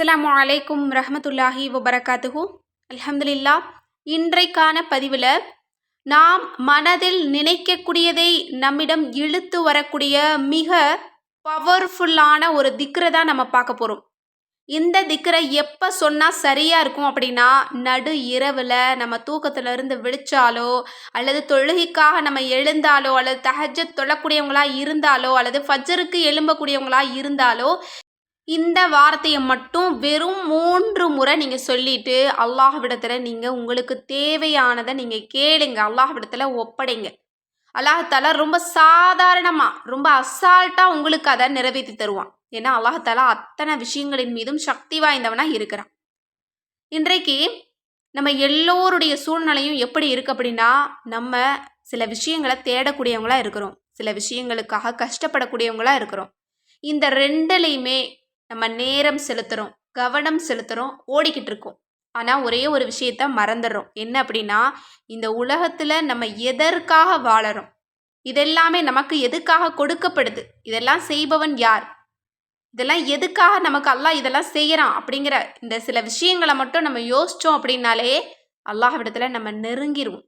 அஸ்லாம் அலைக்கும் ரஹமத்துல்லாஹி வபரகாத்துஹு. அல்ஹம்துலில்லா இன்றைக்கான பதிவில் நாம் மனதில் நினைக்கக்கூடியதை நம்மிடம் இழுத்து வரக்கூடிய மிக பவர்ஃபுல்லான ஒரு திக்கரை தான் நம்ம பார்க்க போகிறோம் இந்த திக்கரை எப்போ சொன்னால் சரியாக இருக்கும் அப்படின்னா நடு இரவில் நம்ம தூக்கத்திலிருந்து விழிச்சாலோ அல்லது தொழுகைக்காக நம்ம எழுந்தாலோ அல்லது தஹஜ்ஜத் தொழக்கூடியவங்களாக இருந்தாலோ அல்லது ஃபஜருக்கு எழும்பக்கூடியவங்களாக இருந்தாலோ இந்த வார்த்தையை மட்டும் வெறும் மூன்று முறை நீங்கள் சொல்லிட்டு அல்லாஹ்விடத்தில் நீங்கள் உங்களுக்கு தேவையானதை நீங்கள் கேளுங்க. அல்லாஹ்விடத்தில் ஒப்படைங்க. அல்லாஹால ரொம்ப சாதாரணமாக ரொம்ப அசால்ட்டாக உங்களுக்கு அதை நிறைவேற்றி தருவான். ஏன்னா அல்லாஹால அத்தனை விஷயங்களின் மீதும் சக்தி வாய்ந்தவனாக இருக்கிறான். இன்றைக்கு நம்ம எல்லோருடைய சூழ்நிலையும் எப்படி இருக்கு அப்படின்னா நம்ம சில விஷயங்களை தேடக்கூடியவங்களா இருக்கிறோம். சில விஷயங்களுக்காக கஷ்டப்படக்கூடியவங்களா இருக்கிறோம். இந்த ரெண்டுலையுமே நம்ம நேரம் செலுத்துகிறோம் கவனம் செலுத்துகிறோம் ஓடிக்கிட்டு இருக்கோம் ஆனால் ஒரே ஒரு விஷயத்த மறந்துடுறோம். என்ன அப்படின்னா இந்த உலகத்தில் நம்ம எதற்காக வாழறோம்? இதெல்லாமே நமக்கு எதுக்காக கொடுக்கப்படுது? இதெல்லாம் செய்பவன் யார்? இதெல்லாம் எதுக்காக நமக்கு அல்லாஹ் இதெல்லாம் செய்கிறான் அப்படிங்கிற இந்த சில விஷயங்களை மட்டும் நம்ம யோசித்தோம் அப்படின்னாலே அல்லாஹ்விடத்தில் நம்ம நெருங்கிடுவோம்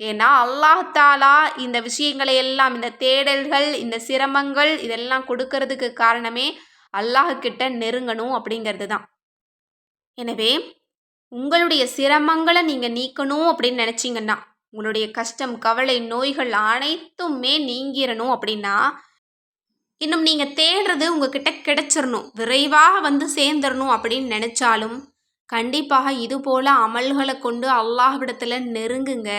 ஏன்னா அல்லாஹாலா இந்த விஷயங்களை எல்லாம் இந்த தேடல்கள் இந்த சிரமங்கள் இதெல்லாம் கொடுக்கறதுக்கு காரணமே அல்லாஹ்கிட்ட நெருங்கணும் அப்படிங்கிறது தான் எனவே உங்களுடைய சிரமங்களை நீங்கள் நீக்கணும் அப்படின்னு நினச்சிங்கன்னா உங்களுடைய கஷ்டம் கவலை நோய்கள் அனைத்துமே நீங்கிடணும் அப்படின்னா இன்னும் நீங்கள் தேடுறது உங்ககிட்ட கிடைச்சிடணும் விரைவாக வந்து சேர்ந்துடணும் அப்படின்னு நினச்சாலும் கண்டிப்பாக இது போல் அமல்களை கொண்டு அல்லாஹ்விடத்தில் நெருங்குங்க.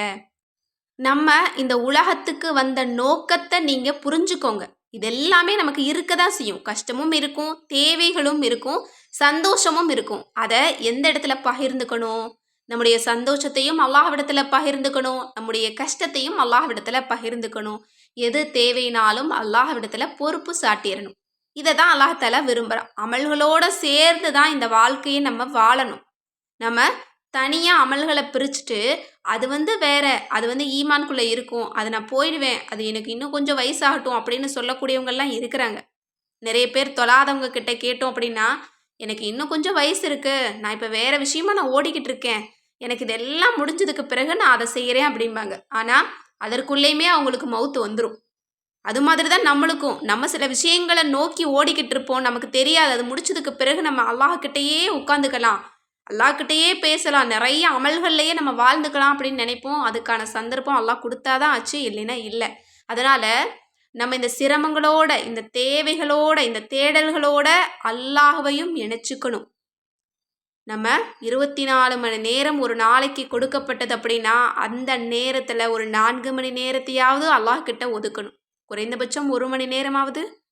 நம்ம இந்த உலகத்துக்கு வந்த நோக்கத்தை நீங்கள் புரிஞ்சுக்கோங்க. இது எல்லாமே நமக்கு இருக்க தான் செய்யும். கஷ்டமும் இருக்கும் தேவைகளும் இருக்கும் சந்தோஷமும் இருக்கும். அதை எந்த இடத்துல பகிர்ந்துக்கணும்? நம்முடைய சந்தோஷத்தையும் அல்லாஹ்விடத்தில் பகிர்ந்துக்கணும். நம்முடைய கஷ்டத்தையும் அல்லாஹ்விடத்தில் பகிர்ந்துக்கணும். எது தேவைனாலும் அல்லாஹ்விடத்தில் பொறுப்பு சாட்டிடணும் இதை தான் அல்லாஹால விரும்புகிறான் அமல்களோடு சேர்ந்து தான் இந்த வாழ்க்கையை நம்ம வாழணும். நம்ம தனியாக அமல்களை பிரிச்சுட்டு அது வந்து வேற அது வந்து ஈமான்குள்ளே இருக்கும். அது நான் போயிடுவேன். அது எனக்கு இன்னும் கொஞ்சம் வயசாகட்டும் அப்படின்னு சொல்லக்கூடியவங்கெல்லாம் இருக்கிறாங்க. நிறைய பேர் தொழாதவங்க கிட்ட கேட்டோம் அப்படின்னா எனக்கு இன்னும் கொஞ்சம் வயசு இருக்குது நான் இப்போ வேறு விஷயமா நான் ஓடிக்கிட்டு இருக்கேன். எனக்கு இதெல்லாம் முடிஞ்சதுக்கு பிறகு நான் அதை செய்கிறேன் அப்படிம்பாங்க. ஆனால் அதற்குள்ளேயுமே அவங்களுக்கு மவுத்து வந்துடும் அது மாதிரி தான் நம்மளுக்கும். நம்ம சில விஷயங்களை நோக்கி ஓடிக்கிட்டு இருப்போம். நமக்கு தெரியாது. அது முடிச்சதுக்கு பிறகு நம்ம அல்லாஹ்கிட்டயே உட்காந்துக்கலாம் அல்லாக்கிட்டேயே பேசலாம். நிறைய அமல்கள்லையே நம்ம வாழ்ந்துக்கலாம் அப்படின்னு நினைப்போம். அதுக்கான சந்தர்ப்பம் அல்லாஹ் கொடுத்தாதான் ஆச்சு இல்லைன்னா இல்லை. அதனால் நம்ம இந்த சிரமங்களோட இந்த தேவைகளோட இந்த தேடல்களோட அல்லாஹையும் இணைச்சிக்கணும். நம்ம இருபத்தி நாலு மணி நேரம் ஒரு நாளைக்கு கொடுக்கப்பட்டது அப்படின்னா அந்த நேரத்தில் ஒரு நான்கு மணி நேரத்தையாவது அல்லாஹ் கிட்ட ஒதுக்கணும். குறைந்தபட்சம் ஒரு மணி நேரமாவது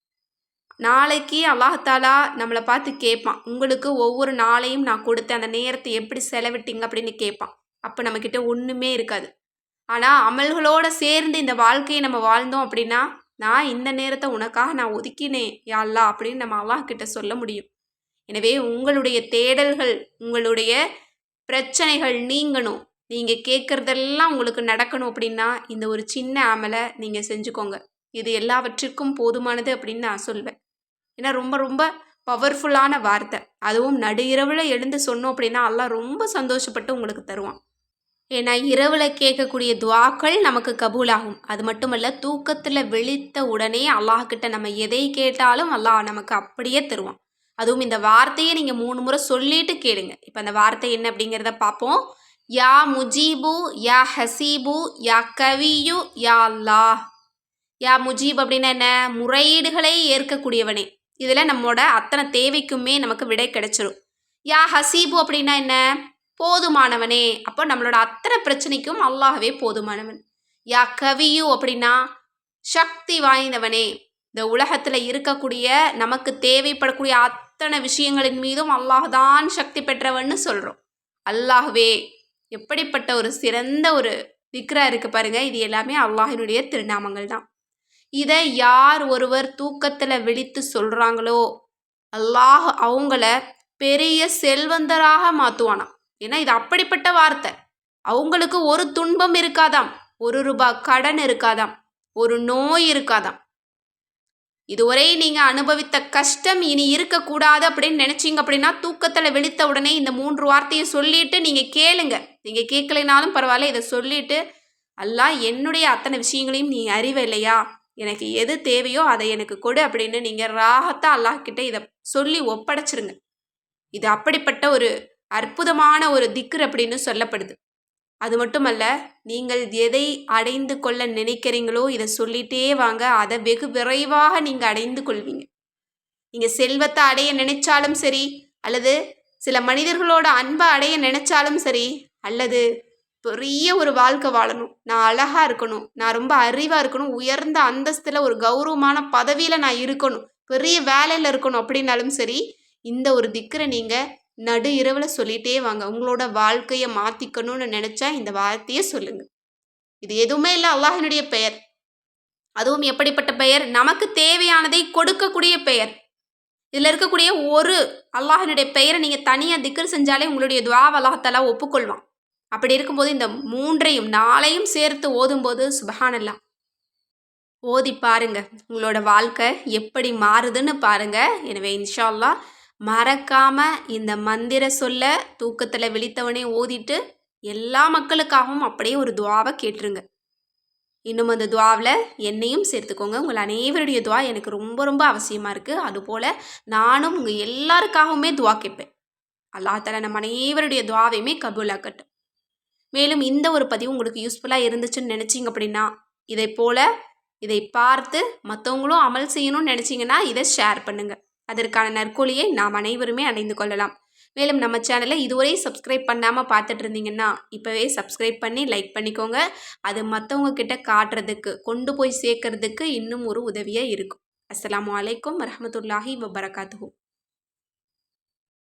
நாளைக்கு அல்லாஹாலா நம்மளை பார்த்து கேட்பான் உங்களுக்கு ஒவ்வொரு நாளையும் நான் கொடுத்த அந்த நேரத்தை எப்படி செலவிட்டீங்க அப்படின்னு கேட்பான் அப்போ நம்மக்கிட்ட ஒன்றுமே இருக்காது. ஆனால் அமல்களோடு சேர்ந்து இந்த வாழ்க்கையை நம்ம வாழ்ந்தோம் அப்படின்னா நான் இந்த நேரத்தை உனக்காக நான் ஒதுக்கினேன் யாழ்லா அப்படின்னு நம்ம அல்லாஹ் கிட்ட சொல்ல முடியும். எனவே உங்களுடைய தேடல்கள் உங்களுடைய பிரச்சனைகள் நீங்கணும். நீங்கள் கேட்குறதெல்லாம் உங்களுக்கு நடக்கணும் அப்படின்னா இந்த ஒரு சின்ன அமலை நீங்கள் செஞ்சுக்கோங்க. இது எல்லாவற்றிற்கும் போதுமானது அப்படின்னு நான் சொல்வேன். ஏன்னா ரொம்ப ரொம்ப பவர்ஃபுல்லான வார்த்தை. அதுவும் நடு இரவில் எழுந்து சொன்னோம் அப்படின்னா எல்லாம் ரொம்ப சந்தோஷப்பட்டு உங்களுக்கு தருவான். ஏன்னா இரவில் கேட்கக்கூடிய துவாக்கள் நமக்கு கபூலாகும். அது மட்டுமல்ல தூக்கத்தில் விழித்த உடனே அல்லாஹ்கிட்ட நம்ம எதை கேட்டாலும் அல்லாஹ் நமக்கு அப்படியே தருவான். அதுவும் இந்த வார்த்தையை நீங்கள் மூணு முறை சொல்லிட்டு கேளுங்க. இப்போ அந்த வார்த்தை என்ன அப்படிங்கிறத பார்ப்போம். யா முஜீபு யா ஹசீபு யா கவியு யா அல்லாஹ். யா முஜீப் அப்படின்னா என்ன? முறையீடுகளை ஏற்கக்கூடியவனே. இதில் நம்மளோட அத்தனை தேவைக்குமே நமக்கு விடை கிடைச்சிரும். யா ஹசீபு அப்படின்னா என்ன? போதுமானவனே. அப்போ நம்மளோட அத்தனை பிரச்சனைக்கும் அல்லாஹவே போதுமானவன். யா கவியு அப்படின்னா சக்தி வாய்ந்தவனே. இந்த உலகத்தில் இருக்கக்கூடிய நமக்கு தேவைப்படக்கூடிய அத்தனை விஷயங்களின் மீதும் அல்லாஹ் தான் சக்தி பெற்றவன்னு சொல்கிறோம் அல்லாஹ்வே எப்படிப்பட்ட ஒரு சிறந்த ஒரு விக்ரா இருக்குது பாருங்கள் இது எல்லாமே அல்லாஹினுடைய திருநாமங்கள் தான் இதை யார் ஒருவர் தூக்கத்தில் விழித்து சொல்கிறாங்களோ அல்லாஹ் அவங்கள பெரிய செல்வந்தராக மாற்றுவானாம் ஏன்னா இது அப்படிப்பட்ட வார்த்தை. அவங்களுக்கு ஒரு துன்பம் இருக்காதாம் ஒரு ரூபாய் கடன் இருக்காதாம் ஒரு நோய் இருக்காதாம். இதுவரை நீங்கள் அனுபவித்த கஷ்டம் இனி இருக்கக்கூடாது அப்படின்னு நினச்சிங்க அப்படின்னா தூக்கத்தில் விழித்த உடனே இந்த மூன்று வார்த்தையை சொல்லிட்டு நீங்கள் கேளுங்க. நீங்கள் கேட்கலைனாலும் பரவாயில்ல இதை சொல்லிட்டு அல்லா என்னுடைய அத்தனை விஷயங்களையும் நீ அறிவ இல்லையா? எனக்கு எது தேவையோ அதை எனக்கு கொடு அப்படின்னு நீங்கள் ராகத்தா அல்லாஹ்கிட்ட இதை சொல்லி ஒப்படைச்சிருங்க. இது அப்படிப்பட்ட ஒரு அற்புதமான ஒரு திக்ர் அப்படின்னு சொல்லப்படுது. அது மட்டுமல்ல நீங்கள் எதை அடைந்து கொள்ள நினைக்கிறீங்களோ இதை சொல்லிட்டே வாங்க அதை வெகு விரைவாக நீங்கள் அடைந்து கொள்வீங்க. நீங்கள் செல்வத்தை அடைய நினைச்சாலும் சரி அல்லது சில மனிதர்களோட அன்பை அடைய நினைச்சாலும் சரி அல்லது பெரிய ஒரு வாழ்க்கை வாழணும். நான் அழகாக இருக்கணும். நான் ரொம்ப அறிவாக இருக்கணும். உயர்ந்த அந்தஸ்தில் ஒரு கௌரவமான பதவியில் நான் இருக்கணும். பெரிய வேலையில் இருக்கணும் அப்படின்னாலும் சரி இந்த ஒரு திக்கரை நீங்கள் நடு இரவில் சொல்லிகிட்டே வாங்க. உங்களோட வாழ்க்கையை மாற்றிக்கணும்னு நினச்சா இந்த வார்த்தையை சொல்லுங்கள் இது எதுவுமே இல்லை. அல்லாஹினுடைய பெயர். அதுவும் எப்படிப்பட்ட பெயர்? நமக்கு தேவையானதை கொடுக்கக்கூடிய பெயர். இதில் இருக்கக்கூடிய ஒரு அல்லாஹினுடைய பெயரை நீங்கள் தனியாக திக்கர் செஞ்சாலே உங்களுடைய துவாவ் அல்லாஹாலா ஒப்புக்கொள்வான். அப்படி இருக்கும்போது இந்த மூன்றையும் நாளையும் சேர்த்து ஓதும்போது சுபஹானல்லாம் ஓதி பாருங்க. உங்களோட வாழ்க்கை எப்படி மாறுதுன்னு பாருங்க. எனவே இன்ஷால்லா மறக்காம இந்த மந்திர சொல்ல தூக்கத்தில் விழித்தவனே ஓதிட்டு எல்லா மக்களுக்காகவும் அப்படியே ஒரு துவாவை கேட்டுருங்க. இன்னும் அந்த துவாவில் என்னையும் சேர்த்துக்கோங்க. உங்கள் அனைவருடைய துவா எனக்கு ரொம்ப ரொம்ப அவசியமாக இருக்குது அதுபோல் நானும் உங்கள் எல்லாருக்காகவுமே துவா கேட்பேன். அல்லாஹால நம்ம அனைவருடைய துவாவையுமே கபூலாக்கட்டும். மேலும் இந்த ஒரு பதிவு உங்களுக்கு யூஸ்ஃபுல்லாக இருந்துச்சுன்னு நினச்சிங்க அப்படின்னா இதை போல் இதை பார்த்து மற்றவங்களும் அமல் செய்யணும்னு நினச்சிங்கன்னா இதை ஷேர் பண்ணுங்கள் அதற்கான நற்கொலியை நாம் அனைவருமே அடைந்து கொள்ளலாம். மேலும் நம்ம சேனலை இதுவரை சப்ஸ்கிரைப் பண்ணாமல் பார்த்துட்டு இருந்தீங்கன்னா இப்போவே சப்ஸ்கிரைப் பண்ணி லைக் பண்ணிக்கோங்க. அது மற்றவங்க கிட்ட காட்டுறதுக்கு கொண்டு போய் சேர்க்கறதுக்கு இன்னும் ஒரு உதவியாக இருக்கும். அஸ்லாம் வலைக்கம் வரமத்துல்லாஹி வபரகாத்து